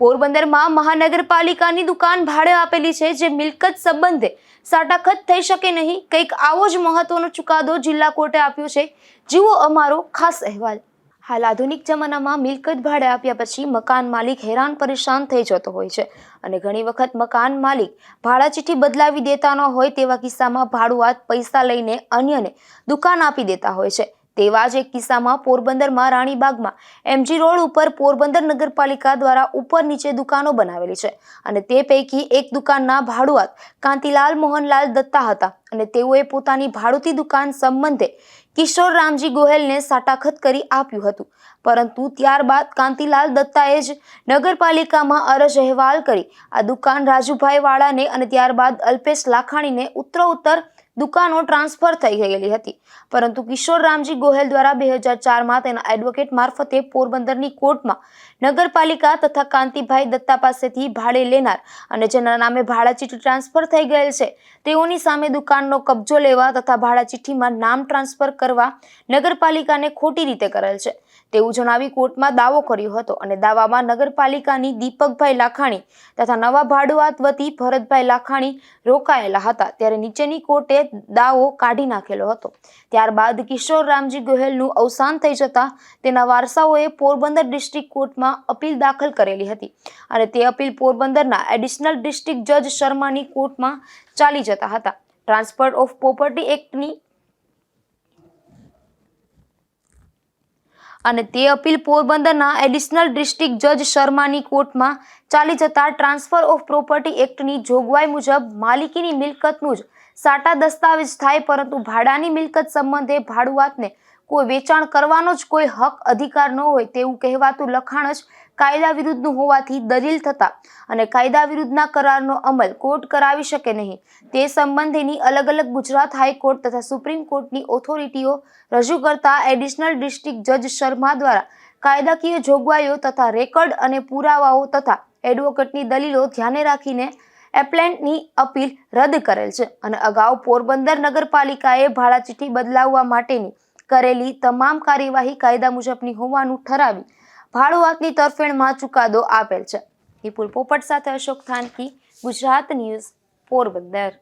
પોરબંદરમાં મહાનગરપાલિકાની દુકાન ભાડે આપેલી છે જે મિલકત સંબંધે સાટાખત થઈ શકે નહીં. કંઈક આવો જ મહત્વનો ચુકાદો જિલ્લા કોર્ટે આપ્યો છે. જુઓ અમારો ખાસ અહેવાલ. હાલ આધુનિક જમાનામાં મિલકત ભાડે આપ્યા પછી મકાન માલિક હેરાન પરેશાન થઈ જતો હોય છે અને ઘણી વખત મકાન માલિક ભાડા ચીઠ્ઠી બદલાવી દેતા ન હોય તેવા કિસ્સામાં ભાડુઆત પૈસા લઈને અન્યને દુકાન આપી દેતા હોય છે. તેવા જ એક કિસ્સામાં પોરબંદરમાં રાણીબાગમાં એમજી રોડ ઉપર પોરબંદર નગરપાલિકા દ્વારા ઉપર નીચે દુકાનો બનાવેલી છે અને તે પૈકી એક દુકાનના ભાડુઆત કાંતિલાલ મોહનલાલ દત્તા હતા અને તેઓએ પોતાની ભાડુતી દુકાન સંબંધે કિશોર રામજી ગોહેલને સાટાખત કરી આપ્યું હતું. પરંતુ ત્યારબાદ કાંતિલાલ દત્તાએ જ નગરપાલિકામાં અરજ અહેવાલ કરી. આ દુકાન રાજુભાઈ વાળાને અને ત્યારબાદ અલ્પેશ લાખાણીને ઉત્તરોત્તર દુકાનો ટ્રાન્સફર થઈ ગયેલી હતી. પરંતુ કિશોર રામજી ગોહેલ દ્વારા બે હજાર ચારમાં તેના એડવોકેટ મારફતે પોરબંદરની કોર્ટમાં નગરપાલિકા તથા કાંતિભાઈ દત્તા પાસેથી ભાડે લેનાર અને જેના નામે ભાડા ચીઠ્ઠી ટ્રાન્સફર થઈ ગયેલ છે, તેઓની સામે દુકાનનો કબજો લેવા તથા ભાડા ચીઠ્ઠીમાં નામ ટ્રાન્સફર કરવા નગરપાલિકાને ખોટી રીતે કરેલ છે. તેવું જણાવી કોર્ટમાં દાવો કર્યો હતો અને દાવામાં નગરપાલિકાની દીપકભાઈ લાખાણી તથા નવા ભાડુઆત વતી ભરતભાઈ લાખાણી રોકાયેલા હતા. ત્યારે નીચેની કોર્ટે દાવો કાઢી નાખેલો હતો. ત્યારબાદ કિશોર રામજી ગોહેલનું અવસાન થઈ જતા તેના વારસાઓએ પોરબંદર ડિસ્ટ્રિક્ટ કોર્ટમાં અપીલ દાખલ કરેલી હતી અને તે અપીલ પોરબંદરના એડિશનલ ડિસ્ટ્રિક્ટ જજ શર્માની કોર્ટમાં ચાલી જતા હતા. ટ્રાન્સફર ઓફ પ્રોપર્ટી એક્ટની અને તે અપીલ પોરબંદરના એડિશનલ ડિસ્ટ્રિક્ટ જજ શર્માની કોર્ટમાં ચાલી જતા ટ્રાન્સફર ઓફ પ્રોપર્ટી એક્ટની જોગવાઈ મુજબ માલિકીની મિલકતનું જ સાટા દસ્તાવેજ થાય પરંતુ ભાડાની મિલકત સંબંધે ભાડુઆતને કોઈ વેચાણ કરવાનો જ કોઈ હક, અધિકાર ન હોય તેવું કહેવાતું લખાણ જ કાયદા વિરુદ્ધનું હોવાથી દલીલ થતા અને કાયદા વિરુદ્ધના કરારનો અમલ કોર્ટ કરાવી શકે નહીં. તે સંબંધેની અલગ અલગ ગુજરાત હાઈકોર્ટ તથા સુપ્રીમ કોર્ટની ઓથોરિટીઓ રજૂ કરતા એડિશનલ ડિસ્ટ્રિક્ટ જજ શર્મા દ્વારા કાયદાકીય જોગવાઈઓ તથા રેકર્ડ અને પુરાવાઓ તથા એડવોકેટની દલીલો ધ્યાને રાખીને એપ્લેન્ટની અપીલ રદ કરેલ છે. અને અગાઉ પોરબંદર નગરપાલિકાએ ભાડા ચીઠ્ઠી બદલાવવા માટેની કરેલી તમામ કાર્યવાહી કાયદા મુજબની હોવાનું ઠરાવી ભાડુઆતની તરફેણમાં ચુકાદો આપેલ છે. વિપુલ પોપટ સાથે અશોક થાનકી, ગુજરાત ન્યૂઝ, પોરબંદર.